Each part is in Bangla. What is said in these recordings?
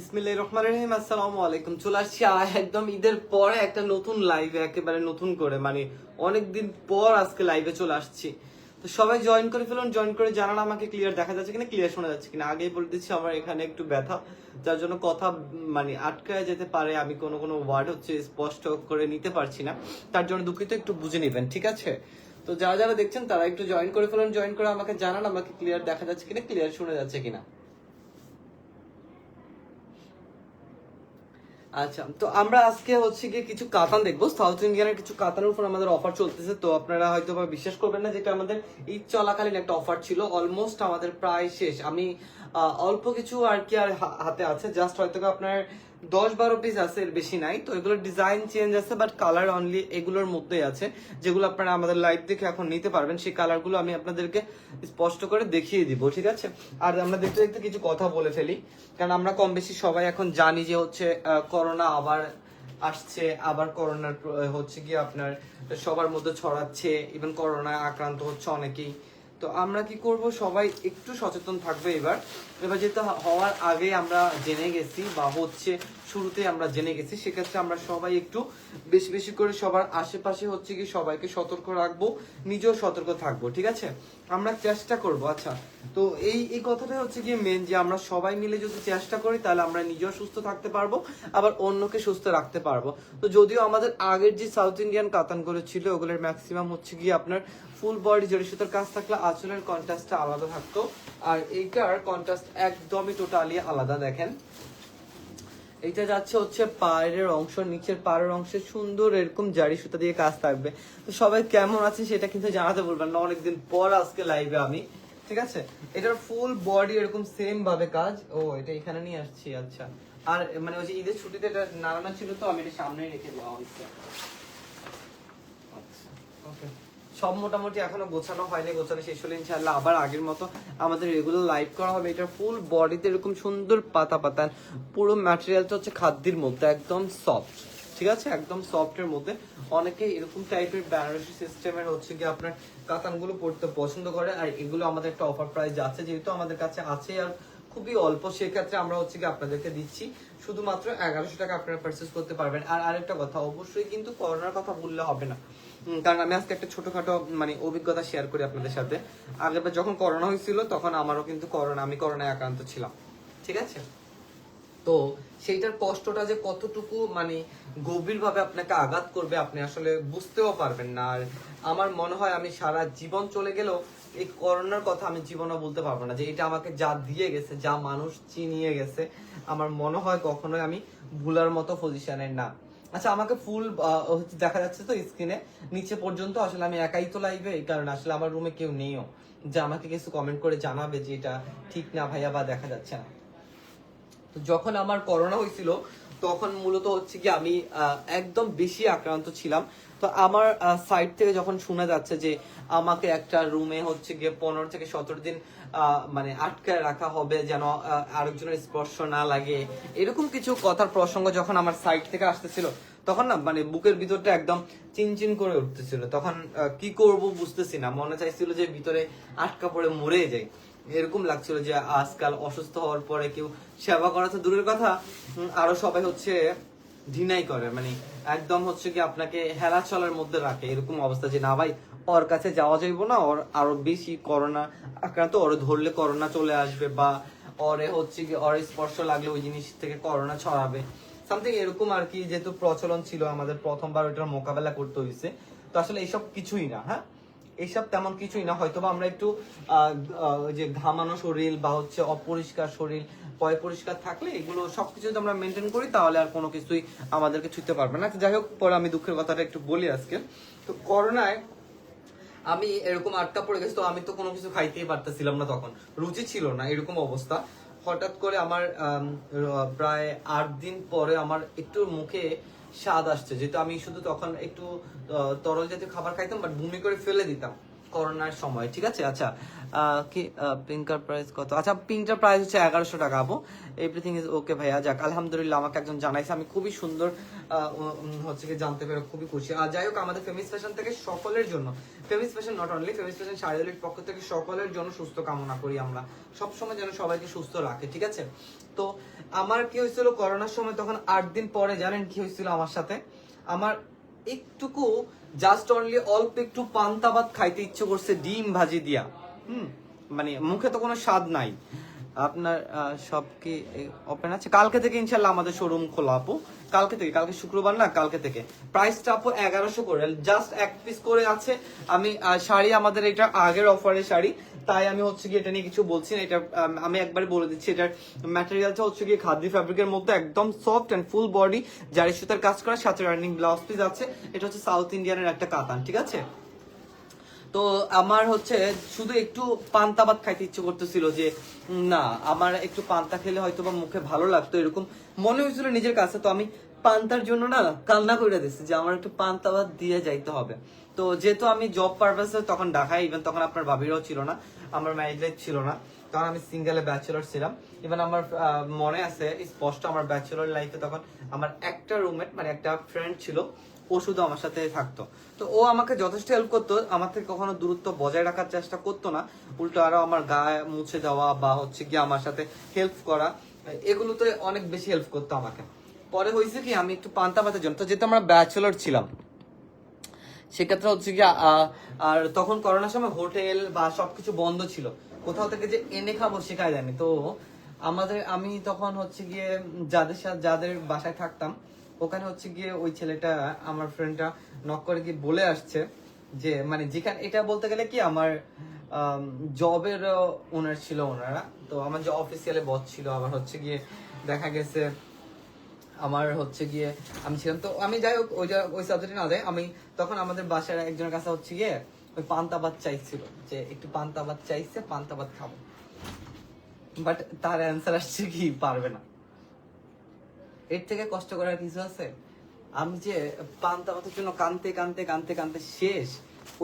বিসমিল্লাহির রহমানির রহিম, আসসালামু আলাইকুম। চলে আসছি একদম ঈদের পরে একটা নতুন লাইভে একেবারে নতুন করে মানে অনেকদিন পর আজকে লাইভে চলে আসছি। তো সবাই জয়েন করে ফেলুন জয়েন করে জানান আমাকে ক্লিয়ার দেখা যাচ্ছে কিনা ক্লিয়ার শোনা যাচ্ছে কিনা। আগেই বলে দিচ্ছি, আমার এখানে একটু ব্যথা, যার জন্য কথা মানে আটকায় যেতে পারে, আমি কোনো কোনো ওয়ার্ড হচ্ছে স্পষ্ট করে নিতে পারছি না। তার জন্য দুঃখিত, একটু বুঝে নেবেন, ঠিক আছে? তো যারা যারা দেখছেন, তারা একটু জয়েন করে ফেলুন জয়েন করে আমাকে জানান, আমাকে ক্লিয়ার দেখা যাচ্ছে কিনা ক্লিয়ার শোনা যাচ্ছে কিনা। আচ্ছা তো আমরা আজকে হচ্ছে গিয়ে কিছু কাতান দেখব। সাউথ ইন্ডিয়ানের কিছু কাতানের উপর আমাদের অফার চলতেছে। তো আপনারা হয়তো বিশ্বাস করবেন না, যেটা আমাদের ঈদ চলাকালীন একটা অফার ছিল। অলমোস্ট আমাদের প্রায় শেষ। আমি অল্প কিছু আর কি আর হাতে আছে। জাস্ট হয়তো আপনার দশ বারো পিস আছে, এর বেশি নাই। তো এগুলোর ডিজাইন চেঞ্জ আছে বাট কালার অনলি এগুলোর মধ্যেই আছে, যেগুলো আপনারা আমাদের লাইভ দেখে এখন নিতে পারবেন। সেই কালারগুলো আমি আপনাদেরকে স্পষ্ট করে দেখিয়ে দিব, ঠিক আছে? আর আমরা দেখতে দেখতে কিছু কথা বলে ফেলি। কারণ আমরা কম বেশি সবাই এখন জানি যে হচ্ছে করোনা আবার আসছে, আবার করোনার হচ্ছে কি আপনার সবার মধ্যে ছড়াচ্ছে ইভেন করোনা আক্রান্ত হচ্ছে অনেকেই। তো আমরা কি করব? সবাই একটু সচেতন থাকবে এবার। এবার যেটা হওয়ার আগে আমরা জেনে গেছি বা হচ্ছে শুরুতে আমরা জেনে গেছি, সেক্ষেত্রে আমরা সবাই একটু বেশি বেশি করে সবার আশেপাশে হচ্ছে কি সবাইকে সতর্ক রাখব, নিজেও সতর্ক থাকব, ঠিক আছে? আমরা চেষ্টা করব আচ্ছা। তো এই এই কথাটা হচ্ছে গিয়ে মেন যে আমরা সবাই মিলে যদি চেষ্টা করি, তাহলে আমরা নিজেও সুস্থ থাকতে পারব, আবার অন্যকে সুস্থ রাখতে পারব। তো যদিও আমাদের আগের যে সাউথ ইন্ডিয়ান কাতানগুলো ছিল, ওগুলোর ম্যাক্সিমাম হচ্ছে গিয়ে আপনার ফুল বডি জড়ি সুতার কাজ থাকলে আঁচলের কন্ট্রাস্টটা আলাদা থাকতো। আর এইটার কন্ট্রাস্ট একদমই টোটালি আলাদা, দেখেন। এইটা যাচ্ছে হচ্ছে পায়ের অংশ, নিচের পায়ের অংশে সুন্দর এরকম জারি সুতা দিয়ে কাজ থাকবে। তো সবাই কেমন আছে সেটা কিন্তু জানাতে বলবেন না, অনেকদিন পর আজকে লাইভে আমি, ঠিক আছে? এটার ফুল বডি এরকম সেম ভাবে কাজ। ও, এটা এখানে নিয়ে আসছি আচ্ছা। আর মানে ওই যে ঈদের ছুটিতে এটা নাড়ানো ছিল তো, আমি এটা সামনে রেখে দেওয়া হয়েছে সব মোটামুটি এখনও গোছানো হয়নি, গোছানো শেষ হলে ইনশাল্লাহ আবার আগের মতো আমাদের রেগুলার লাইভ করা হবে। এটা ফুল বডিতে এরকম সুন্দর পাতা পাতা। পুরো ম্যাটেরিয়ালটা হচ্ছে খাদ্যের মধ্যে, একদম সফট ঠিক আছে? একদম সফটের মধ্যে। অনেকে এরকম টাইপের বেনারসি সিস্টেমের হচ্ছে কি আপনার কাতানগুলো পড়তে পছন্দ করে। আর এগুলো আমাদের একটা অফার প্রাইস আছে যেহেতু আমাদের কাছে আছে আর খুবই অল্প, সেক্ষেত্রে আমরা হচ্ছে কি আপনাদেরকে দিচ্ছি। শুধুমাত্র এগারোশো টাকা আপনারা পারচেস করতে পারবেন। আর আরেকটা কথা, অবশ্যই কিন্তু করোনার কথা বললে হবে না। কারণ আমি আজকে একটা ছোটখাটো মানে অভিজ্ঞতা শেয়ার করি আপনাদের সাথে। আগেরবার যখন করোনা হয়েছিল, তখন আমারও কিন্তু করোনা আমি করোনায় আক্রান্ত ছিলাম। ঠিক আছে? তো সেইটার কষ্টটা যে কতটুকু মানে গভীরভাবে আপনাকে আঘাত করবে, আপনি আসলে বুঝতেও পারবেন না। আর আমার মনে হয় আমি সারা জীবন চলে গেলেও এই করোনার কথা আমি জীবনে বলতে পারব না যে এটা আমাকে যা দিয়ে গেছে, যা মানুষ চিনিয়ে গেছে, আমার মনে হয় কখনোই আমি ভুলার মতো পজিশনের না। আচ্ছা আমাকে ফুল দেখা যাচ্ছে তো স্ক্রিনে নিচে পর্যন্ত আসলে আমি একাই তো লাইভে এই কারণে আসলে আমার রুমে কেউ নেইও। যে আমাকে কিছু কমেন্ট করে জানাবে যে এটা ঠিক না ভাইয়া বা দেখা যাচ্ছে না। তো যখন আমার করোনা হয়েছিল তখন মূলত হচ্ছে কি, আমি একদম বেশি আক্রান্ত ছিলাম। তো আমার সাইড থেকে যখন শোনা যাচ্ছে যে আমাকে একটা রুমে হচ্ছে গিয়ে পনেরো থেকে সতেরো দিন মানে আটকায় রাখা হবে যেন আরেকজনের স্পর্শ না লাগে, এরকম কিছু কথার প্রসঙ্গ যখন আমার সাইড থেকে আসতেছিল, তখন না মানে বুকের ভিতরটা একদম চিনচিন করে উঠতেছিল। তখন কি করব বুঝতেছি না। মনে চাইছিল যে ভিতরে আটকা পড়ে মরে যাই। এরকম লাগছিল যে আজকাল অসুস্থ হওয়ার পরে কেউ সেবা করা তো দূরের কথা। আরও সবাই হচ্ছে ডিনাই করে। মানে একদম হচ্ছে কি আপনাকে হেলা চলার মধ্যে রাখে। এরকম অবস্থা যে, না ভাই, ওর কাছে যাওয়া যাইব না। ওর আরও বেশি করোনা আক্রান্ত। ওর ধরলে করোনা চলে আসবে বা ওরে হচ্ছে কি ওর স্পর্শ লাগলে ওই জিনিস থেকে করোনা ছড়াবে। সামথিং এরকম আর কি যেহেতু প্রচলন ছিল, আমাদের প্রথমবার ওইটার মোকাবেলা করতে হয়েছে তো আসলে এইসব কিছুই না হ্যাঁ? এইসব তেমন কিছুই না। হয়তো আমরা একটু যে ঘামানো শরীর বা হচ্ছে অপরিষ্কার শরীর পয় পরিষ্কার থাকলে এগুলো সবকিছু যদি আমরা মেনটেন করি তাহলে আর কোনো কিছুই আমাদেরকে ছুঁতে পারবে না। যাই হোক পরে আমি দুঃখের কথাটা একটু বলি আজকে। তো করোনায় আমি এরকম আটকা পড়ে গেছি তো আমি তো কোনো কিছু খাইতেই পারতেছিলাম না তখন। রুচি ছিল না এরকম অবস্থা। হঠাৎ করে আমার আম, প্রায় আট দিন পরে আমার একটু মুখে স্বাদ আসছে। যেহেতু আমি শুধু তখন একটু তরল জাতীয় খাবার খাইতাম বাট বমি করে ফেলে দিতাম। করোনার সময়, ঠিক আছে? আচ্ছা কি পিঙ্কার প্রাইস কত? আচ্ছা পিঙ্কটার প্রাইস হচ্ছে এগারোশো টাকা, আপু। এভরিথিং ইজ ওকে ভাইয়া। যাক, আলহামদুলিল্লাহ, আমাকে একজন জানাইছে। আমি খুবই সুন্দর হচ্ছে কি জানতে পেরে খুবই খুশি। আর যাই হোক, আমাদের ফেমিস ফ্যাশন থেকে সকলের জন্য Femis fashion not only Femis fashion শাড়ির পক্ষ থেকে সকলের জন্য সুস্থ কামনা করি আমরা। সবসময় যেন সবাইকে সুস্থ রাখে, ঠিক আছে? তো আমার কি হয়েছিল, করোনার সময় তখন আট দিন পরে, জানেন কি হয়েছিল আমার সাথে? আমার একটুকু জাস্ট অনলি অল্প একটু পান্তা ভাত খাইতে ইচ্ছে করছে ডিম ভাজি দিয়া। হুম মানে মুখে তো কোনো স্বাদ নাই। আপনার আহ, সব কি ওপেন আছে? কালকে থেকে ইনশাল্লাহ আমাদের শোরুম খোলা আপু। কালকে থেকে কালকে শুক্রবার না কালকে থেকে। প্রাইসটা আপু এগারোশো করে। জাস্ট এক পিস করে আছে। আমি শাড়ি আমাদের এটা আগের অফারের শাড়ি। তাই আমি হচ্ছে কি এটা নিয়ে কিছু বলছি না, এটা, আমি একবার বলে দিচ্ছি, এটার ম্যাটেরিয়ালটা হচ্ছে কি খাদি ফ্যাব্রিকের মধ্যে একদম সফট অ্যান্ড ফুল বডি জারি সুতার কাজ করা সাথে রানিং ব্লাউজ পিস আছে, এটা হচ্ছে সাউথ ইন্ডিয়ানের একটা কাতান, ঠিক আছে? তো আমার হচ্ছে শুধু একটু পান্তা ভাত খাইতে ইচ্ছে করতেছিল যে না, আমার একটু পান্তা খেলে হয়তো বা মুখে ভালো লাগতো এরকম। মনে হয়েছিল নিজের কাছে, তো আমি পান্তার জন্য না কান্না করে দিচ্ছি যে আমার একটু পান্তা ভাত দিয়ে যাইতে হবে। তো যেহেতু আমি জব পারপাসে তখন ঢাকায় ইভেন তখন আপনার ভাবিরাও ছিল না, আমার ম্যারেজ লাইফ ছিল না, তখন আমি সিঙ্গেলে ব্যাচেলর ছিলাম। ইভেন আমার মনে আছে, স্পষ্ট আমার ব্যাচেলর লাইফে তখন আমার একটা রুমমেট মানে একটা ফ্রেন্ড ছিল, ও শুধু আমার সাথে থাকতো। তো ও আমাকে যথেষ্ট হেল্প করতো, আমার থেকে কখনো দূরত্ব বজায় রাখার চেষ্টা করতো না, উল্টো আরও আমার গায়ে মুছে যাওয়া বা হচ্ছে গিয়ে আমার সাথে হেল্প করা, এগুলোতে অনেক বেশি হেল্প করতো আমাকে। পরে হয়েছে কি, আমি একটু পান্তা পাতের জন্য, তো যেহেতু আমরা ব্যাচেলর ছিলাম সেক্ষেত্রে হচ্ছে কি আর তখন করোনার সময় হোটেল বা সবকিছু বন্ধ ছিল। কোথাও থেকে যে এনে খাব শেখায় জানি তো আমাদের, আমি তখন হচ্ছে গিয়ে যাদের সাথে, যাদের বাসায় থাকতাম, ওখানে হচ্ছে গিয়ে ওই ছেলেটা, আমার ফ্রেন্ডটা নক করে গিয়ে বলে আসছে যে মানে যেখানে, এটা বলতে গেলে কি আমার জবের ওনার ছিল ওনারা। তো আমার যে অফিসিয়ালে বস ছিল, আবার হচ্ছে গিয়ে দেখা গেছে আমার হচ্ছে গিয়ে, আমি ছিলাম তো, আমি যাই হোক, ওই ওই সাবজেক্টে না যাই, আমি তখন আমাদের বাসার একজনের কাছে হচ্ছে গিয়ে ওই পান্তা ভাত চাইছিল যে একটু পান্তা ভাত চাইছে, পান্তা ভাত খাব। বাট তার অ্যান্সার আসছে কি, পারবে না। এর থেকে কষ্ট করার কিছু আছে? আমি যে পান্তা ভাতের জন্য কানতে কানতে কানতে কানতে শেষ,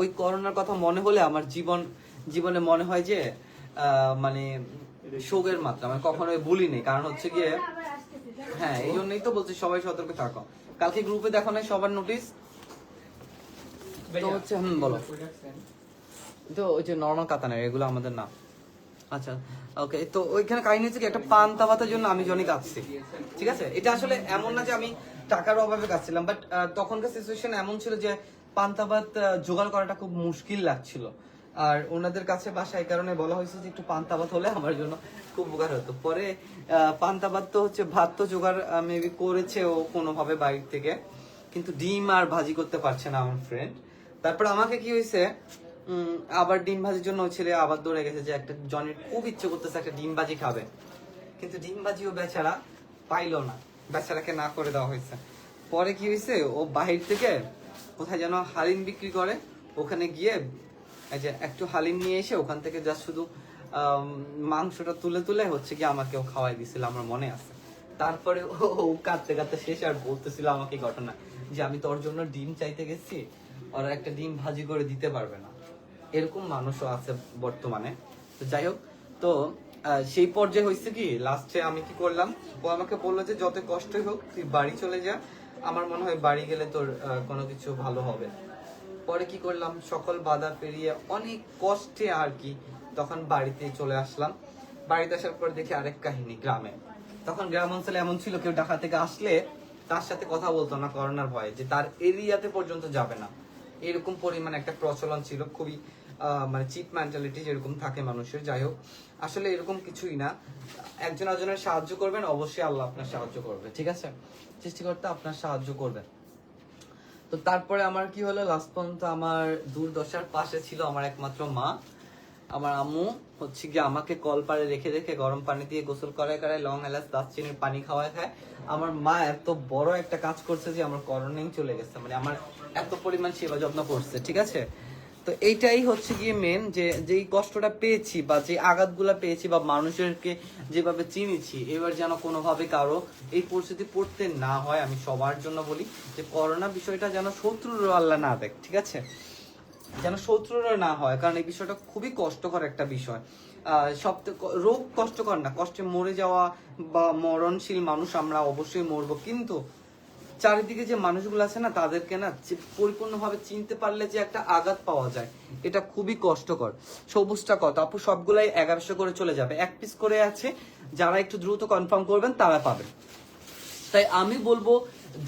ওই করোনার কথা মনে হলে আমার জীবন, জীবনে মনে হয় যে মানে শোকের মাত্রা মানে কখনো কখনোই ভুলিনি। কারণ হচ্ছে গিয়ে হ্যাঁ এই জন্যই তো বলছি সবাই সতর্ক থাকো। কালকে গ্রুপে দেখো না সবার নোটিস তো হচ্ছে হুম বলো। তো ওই যে নর্মাল কাতানের এগুলো আমাদের না। আচ্ছা ওকে তো ওইখানে কাহিনী হচ্ছে কি একটা পান তাবাতের জন্য আমি জনি কাঁদছি। ঠিক আছে? এটা আসলে এমন না যে আমি টাকার অভাবে কাঁদছিলাম বাট তখনকার সিচুয়েশন এমন ছিল যে পান্তাবাত জোগাড় করাটা খুব মুশকিল লাগছিল। আর ওনাদের কাছে বাসা এই কারণে বলা হয়েছে যে একটু পান্তাবাত হলে আমার জন্য খুব উপকার হতো। পরে আহ, পান্তাবাত তো হচ্ছে ভাত তো জোগাড় মেবি করেছে ও কোনোভাবে বাইরে থেকে কিন্তু ডিম আর ভাজি করতে পারছে না আমার ফ্রেন্ড তারপর আমাকে কি হয়েছে আবার ডিম ভাজির জন্য ছেলে আবার দৌড়ে গেছে যে একটা জনের খুব ইচ্ছে করতেছে একটা ডিম ভাজি খাবে। কিন্তু ডিম ভাজিও বেচারা পাইলো না বেচারাকে না করে দেওয়া হয়েছে। পরে কি হয়েছে ও বাহির থেকে কোথায় যেন হালিম বিক্রি করে ওখানে গিয়ে এই যে একটু হালিম নিয়ে এসে ওখান থেকে যা শুধু মাংসটা তুলে তুলে হচ্ছে কি আমাকেও খাওয়াই দিছিল, আমার মনে আছে। তারপরে ও কাঁদতে কাঁদতে শেষ আর বলতেছিল আমাকে ঘটনা যে আমি তোর জন্য ডিম চাইতে গেছি, ওরা একটা ডিম ভাজি করে দিতে পারবে না। এরকম মানুষও আছে বর্তমানে। তো যাই হোক, তো সেই পর্যায়ে হয়েছে কি লাস্টে আমি কি করলাম, ও আমাকে বলল যে যত কষ্টই হোক, তুই বাড়ি চলে যা। আমার মনে হয় বাড়ি গেলে তোর কোনো কিছু ভালো হবে। পরে কি করলাম? সকল বাধা পেরিয়ে অনেক কষ্টে আর কি তখন বাড়িতে চলে আসলাম। বাড়িতে আসার পর দেখি আরেক কাহিনী গ্রামে। তখন গ্রাম অঞ্চলে এমন ছিল, কেউ ঢাকা থেকে আসলে তার সাথে কথা বলতো না করোনার ভয়ে, যে তার এরিয়াতে পর্যন্ত যাবে না। এরকম পরিমাণে একটা প্রচলন ছিল, খুবই মানে চিপ মেন্টালিটি যেরকম থাকে মানুষের, যাই হোক। আসলে এরকম কিছুই না। একজন একজনের সাহায্য করবেন, অবশ্যই আল্লাহ আপনার সাহায্য করবে, ঠিক আছে? সৃষ্টিকর্তা আপনার সাহায্য করবে তো তারপরে আমার কি হলো? লাস্ট পর্যন্ত আমার দুর্দশার পাশে ছিল আমার একমাত্র মা। আমার আম্মু হচ্ছে গিয়ে আমাকে কল পাড়ে রেখে রেখে গরম পানি দিয়ে গোসল করায় করায়, লং এলাচ, দারচিনির পানি খাওয়ায় খায়। আমার মা এত বড় একটা কাজ করছে যে আমার করণেই চলে গেছে। মানে আমার এত পরিমাণ সেবা যত্ন করছে, ঠিক আছে? তো এইটাই হচ্ছে গিয়ে মেন যে, যেই কষ্টটা পেয়েছি বা যে আঘাতগুলো পেয়েছি বা মানুষেরকে যেভাবে চিনেছি, এবার যেন কোনোভাবে কারও এই পরিস্থিতি পড়তে না হয়, আমি সবার জন্য বলি যে করোনা বিষয়টা যেন শত্রুর আল্লাহ না দেখ, ঠিক আছে? যেন শত্রুরা না হয়, কারণ এই বিষয়টা খুবই কষ্টকর একটা বিষয়। সব রোগ কষ্টকর না, কষ্টে মরে যাওয়া বা মরণশীল মানুষ আমরা অবশ্যই মরবো, কিন্তু চারিদিকে যে মানুষগুলো আছে না, তাদেরকে না পরিপূর্ণভাবে চিনতে পারলে যে একটা আঘাত পাওয়া যায়, এটা খুবই কষ্টকর। সবুজটা কত? আপু, সবগুলাই এগারোশো করে চলে যাবে। এক পিস করে আছে, যারা একটু দ্রুত কনফার্ম করবেন, তারা পাবেন। তাই আমি বলব,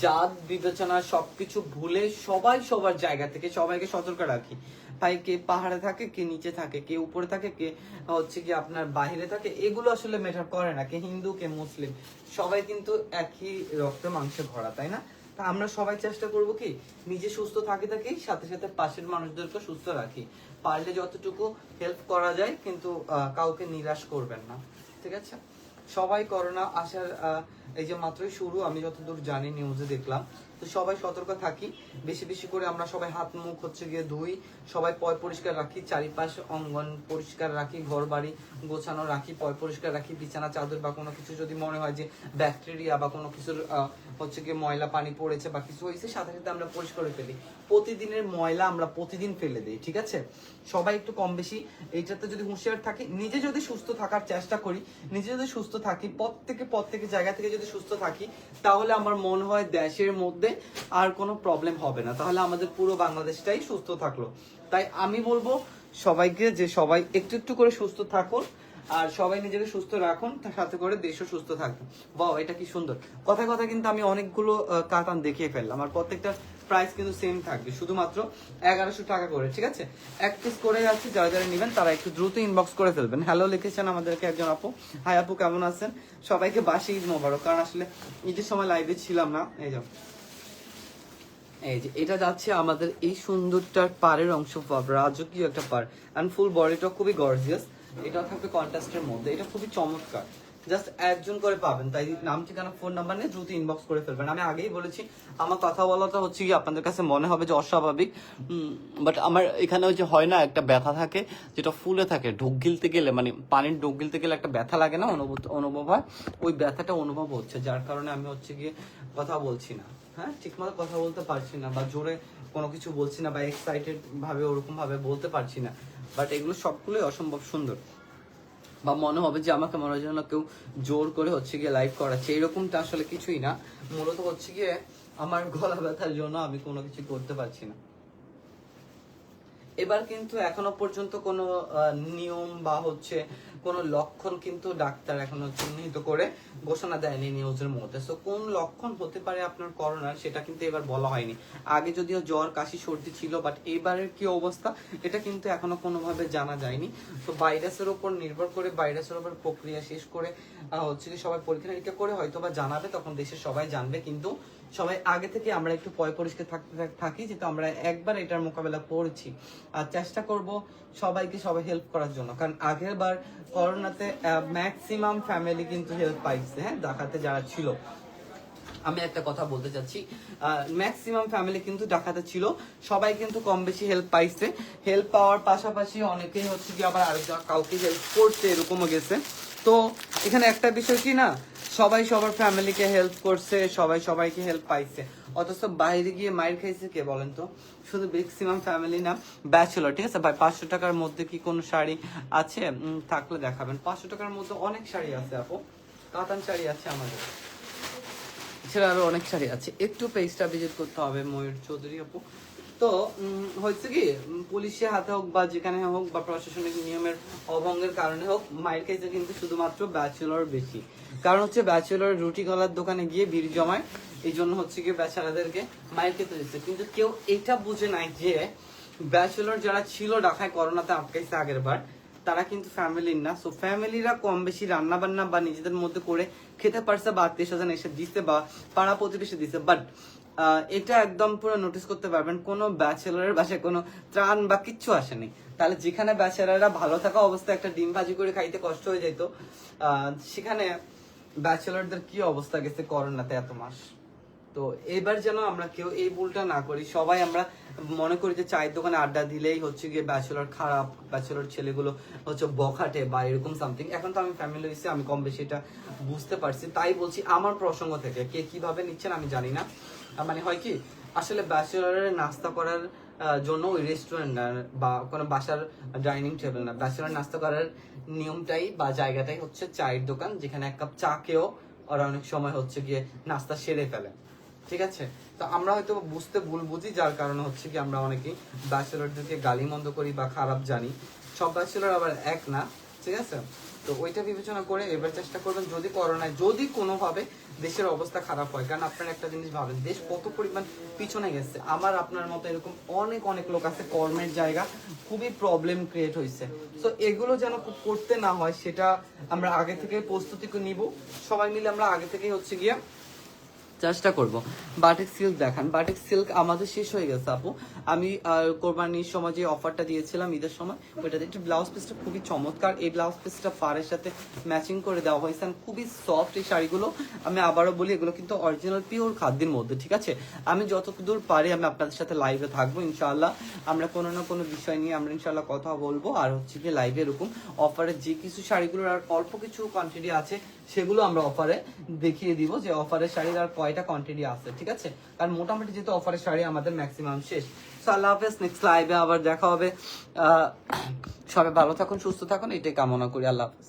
জাত বিবেচনা সবকিছু ভুলে সবাই সবার জায়গা থেকে সবাইকে সতর্ক রাখি। ভাই কে পাহাড়ে থাকে, কে নিচে থাকে, কে উপরে থাকে, কে হচ্ছে কি আপনার বাহিরে থাকে, এগুলো আসলে মেটার করে না, কে হিন্দু, কে মুসলিম। সবাই কিন্তু একই রক্ত মাংসে ভরা, তাই না? তা আমরা সবাই চেষ্টা করব কি, নিজে সুস্থ থাকি থাকি, সাথে সাথে পাশের মানুষদেরকে সুস্থ রাখি। পারলে যতটুকু হেল্প করা যায়, কিন্তু কাউকে নিরাশ করবেন না, ঠিক আছে? সবাই করোনা আসার এই যে মাত্রই শুরু, আমি যতদূর জানি নিউজে দেখলাম। তো সবাই সতর্ক থাকি। বেশি বেশি করে আমরা সবাই হাত মুখ হচ্ছে গিয়ে ধুই। সবাই পয় পরিষ্কার রাখি, চারিপাশ অঙ্গন পরিষ্কার রাখি ঘর বাড়ি গোছানো রাখি, পয় পরিষ্কার রাখি, বিছানা, চাদর বা কোনো কিছু যদি মনে হয় যে ব্যাকটেরিয়া বা কোনো কিছুর হচ্ছে গিয়ে ময়লা, পানি পড়েছে বা কিছু হয়েছে, সাথে সাথে আমরা পরিষ্কার করে ফেলি। প্রতিদিনের ময়লা আমরা প্রতিদিন ফেলে দিই, ঠিক আছে? সবাই একটু কম বেশি এইটাতে যদি হুঁশিয়ার থাকি, নিজে যদি সুস্থ থাকার চেষ্টা করি, নিজে যদি সুস্থ থাকি, প্রত্যেকে প্রত্যেকে জায়গা থেকে যদি সুস্থ থাকি, তাহলে আমার মনে হয় দেশের মধ্যে আর কোনো প্রবলেম হবে না। তাহলে আমাদের পুরো বাংলাদেশটাই সুস্থ থাকল। তাই আমি বলব, সবাইকে যে সবাই একটু একটু করে সুস্থ থাকুন, আর সবাই নিজেকে সুস্থ রাখুন, তার সাথে করে দেশও সুস্থ থাকবে বাহ, এটা কি সুন্দর। কথা কথা কিন্তু আমি অনেকগুলো কাতান দেখিয়ে ফেললাম। আর প্রত্যেকটা প্রাইস কিন্তু সেম থাকবে। শুধুমাত্র এগারোশো টাকা করে, ঠিক আছে? এক পিস করে যাচ্ছি, যারা যারা নেবেন, তারা একটু দ্রুত ইনবক্স করে ফেলবেন। হ্যালো লিখেছেন আমাদেরকে একজন আপু। হাই আপু, কেমন আছেন? সবাইকে বাসি ঈদ মোবারক। কারণ আসলে ঈদের সময় লাইভে ছিলাম না। এই যাও। এই যে, এটা যাচ্ছে আমাদের এই সুন্দরটার পাড়ের অংশ রাজকীয় একটা পার অ্যান্ড ফুল বডিটা খুবই গর্জিয়াস এটা থাকবে কন্ট্রাস্টের মধ্যে। এটা খুবই চমৎকার। জাস্ট একজন করে পাবেন, তাই নাম, ঠিকানা ফোন নাম্বার নিয়ে দ্রুত ইনবক্স করে ফেলবেন। আমি আগেই বলেছি, আমার কথা বলাটা হচ্ছে কি, আপনাদের কাছে মনে হবে যে অস্বাভাবিক। বাট আমার এখানে ওই যে হয় না, একটা ব্যথা থাকে, যেটা ফুলে থাকে। ঢোক গিলতে গেলে মানে পানির ঢোক গিলতে গেলে একটা ব্যথা লাগে না, অনুভূত, অনুভব হয়। ওই ব্যথাটা অনুভব হচ্ছে। যার কারণে আমি হচ্ছে গিয়ে কথা বলছি না। হ্যাঁ ঠিকমতো কথা বলতে পারছি না বা জোরে কোনো কিছু বলছি না বা এক্সাইটেড ভাবে ওরকম ভাবে বলতে পারছি না। বাট এগুলো সবগুলোই অসম্ভব সুন্দর। বা মনে হবে যে আমাকে মনে হয় যেন কেউ জোর করে হচ্ছে গিয়ে লাইভ করাচ্ছে। এরকমটা আসলে কিছুই না। মূলত হচ্ছে গিয়ে আমার গলা ব্যথার জন্য আমি কোনো কিছু করতে পারছি না। এবার কিন্তু এখনও পর্যন্ত কোনো নিয়ম বা হচ্ছে কোনো লক্ষণ কিন্তু ডাক্তার এখনও চিহ্নিত করে ঘোষণা দেয়নি নিউজের মধ্যে। সো কোন লক্ষণ হতে পারে আপনার করোনার সেটা কিন্তু এবার বলা হয়নি। আগে যদিও জ্বর, কাশি, সর্দি ছিল বাট এবারের কি অবস্থা এটা কিন্তু এখনও কোনোভাবে জানা যায়নি। তো ভাইরাসের উপর নির্ভর করে ভাইরাসের উপর প্রক্রিয়া শেষ করে হচ্ছে সবাই পরীক্ষা নিরীক্ষা করে হয়তো বা জানাবে, তখন দেশের সবাই জানবে, কিন্তু সবাই আগে থেকে আমরা একটু পয় পরিষ্কার থাকি যেহেতু আমরা একবার এটার মোকাবেলা করেছি। আর চেষ্টা করব সবাইকে সবাই হেল্প করার জন্য। কারণ আগের বার করোনাতে ম্যাক্সিমাম ফ্যামিলি কিন্তু হেল্প পাইছে হ্যাঁ ডাকাতে যারা ছিল। আমি একটা কথা বলতে চাচ্ছি ম্যাক্সিমাম ফ্যামিলি কিন্তু ডাকাতে ছিল, সবাই কিন্তু কম বেশি হেল্প পাইছে। হেল্প পাওয়ার পাশাপাশি অনেকেই হচ্ছে কি আবার আরেকজন কাউকে হেল্প করছে এরকমও গেছে। তো এখানে একটা বিষয় কি না? সবাই সবার ফ্যামিলিকে হেল্প করছে, সবাই সবাইকে হেল্প পাইছে। অথচ বাইরে গিয়ে মায়ের খাইছে কে বলেন তো? শুধু ম্যাক্সিমাম ফ্যামিলি না ব্যাচেলর ঠিক আছে? ভাই, পাঁচশো টাকার মধ্যে কি কোনো শাড়ি আছে? থাকলে দেখাবেন। পাঁচশো টাকার মধ্যে অনেক শাড়ি আছে আপু। কাতান শাড়ি আছে আমাদের। এছাড়া আরও অনেক শাড়ি আছে। একটু পেজটা ভিজিট করতে হবে ময়ূর চৌধুরী আপু। তো হয়েছে কি উম, পুলিশের হাতে হোক বা যেখানে হোক বা প্রশাসনিক নিয়মের অভঙ্গের কারণে হোক মায়ের কাছে কিন্তু শুধুমাত্র ব্যাচেলর বেশি। কারণ হচ্ছে ব্যাচেলর রুটি গলার দোকানে গিয়ে ভিড় জমায় এই জন্য হচ্ছে কি ব্যাচেলারদেরকে মায়ের খেতে দিচ্ছে। কিন্তু কেউ এটা বুঝে নাই যে ব্যাচেলর যারা ছিল ঢাকায় করোনাতে আটকাইছে আগের বার তারা কিন্তু ফ্যামিলির না। সো ফ্যামিলিরা কম বেশি রান্না বান্না বা নিজেদের মধ্যে করে খেতে পারছে বা আত্মীয় স্বজন এসে দিচ্ছে বা পাড়া প্রতিবেশী দিচ্ছে বাট এটা একদম পুরো নোটিস করতে পারবেন। কোনো ব্যাচেলারের বাসায় কোনো ত্রাণ বা কিচ্ছু আসেনি। তাহলে যেখানে ব্যাচেলাররা ভালো থাকা অবস্থায় একটা ডিম ভাজি করে খাইতে কষ্ট হয়ে যেত সেখানে ব্যাচেলারদের কি অবস্থা গেছে করোনাতে এত মাস? তো এবার যেন আমরা কেউ এই ভুলটা না করি। সবাই আমরা মনে করি যে চায়ের দোকানে আড্ডা দিলেই হচ্ছে গিয়ে ব্যাচেলর খারাপ ব্যাচেলর ছেলেগুলো হচ্ছে বখাটে বা এরকম সামথিং এখন তো আমি ফ্যামিলি হয়েছি, আমি কম বেশি এটা বুঝতে পারছি। তাই বলছি আমার প্রসঙ্গ থেকে কে কীভাবে নিচ্ছেন আমি জানি না। মানে হয় কি, আসলে ব্যাচেলরের নাস্তা করার জন্য ওই রেস্টুরেন্ট না বা কোনো বাসার ডাইনিং টেবিল না। ব্যাচেলার নাস্তা করার নিয়মটাই বা জায়গাটাই হচ্ছে চায়ের দোকান, যেখানে এক কাপ চা খেয়েও ওরা অনেক সময় হচ্ছে গিয়ে নাস্তা সেরে ফেলে। ঠিক আছে? তো আমরা হয়তো বুঝতে ভুল বুঝি, যার কারণে হচ্ছে কি আমরা অনেকেই ব্যাচেলরদেরকে গালি মন্দ করি বা খারাপ জানি। সব ব্যাচেলর আবার এক না, ঠিক আছে? তো ওইটা বিবেচনা করে এবার চেষ্টা করবেন যদি করোনায়, যদি কোনোভাবে দেশের অবস্থা খারাপ হয়, কারণ আপনারা একটা জিনিস ভাবেন, দেশ কত পরিমাণ পিছনে গেছে। আমার আপনার মতো এরকম অনেক অনেক লোক আছে, কর্মের জায়গা খুবই প্রবলেম ক্রিয়েট হয়েছে তো এগুলো যেন করতে না হয়, সেটা আমরা আগে থেকে প্রস্তুতি নিব। সবাই মিলে আমরা আগে থেকেই হচ্ছে গিয়ে চেষ্টা করব। বাটিক সিল্ক দেখান। বাটিক সিল্ক আমাদের শেষ হয়ে গেছে, আপু। আমি কোরবানির সময় যে অফারটা দিয়েছিলাম, ঈদের সময়, ওইটাতে একটু ব্লাউজ পিসটা খুবই চমৎকার। এই ব্লাউজ পিসটা ফারের সাথে ম্যাচিং করে দেওয়া হয়েছে খুবই সফট এই শাড়িগুলো। আমি আবারও বলি, এগুলো কিন্তু অরিজিনাল পিওর খাদ্যের মধ্যে, ঠিক আছে? আমি যতদূর পারি, আমি আপনাদের সাথে লাইভে থাকব, ইনশাআল্লাহ। আমরা কোনো না কোনো বিষয় নিয়ে আমরা ইনশাআল্লাহ কথা বলব। আর হচ্ছে কি লাইভে এরকম অফারে যে কিছু শাড়িগুলোর আর অল্প কিছু কোয়ান্টিটি আছে, সেগুলো আমরা অফারে দেখিয়ে দিব যে অফারের শাড়ির আর কয়টা কোয়ান্টিটি আছে, ঠিক আছে? কারণ মোটামুটি যেহেতু অফারের শাড়ি আমাদের ম্যাক্সিমাম শেষ। সো আল্লাহ হাফেজ নেক্সট লাইভে আবার দেখা হবে। সবাই ভালো থাকুন, সুস্থ থাকুন, এটাই কামনা করি, আল্লাহ হাফেজ।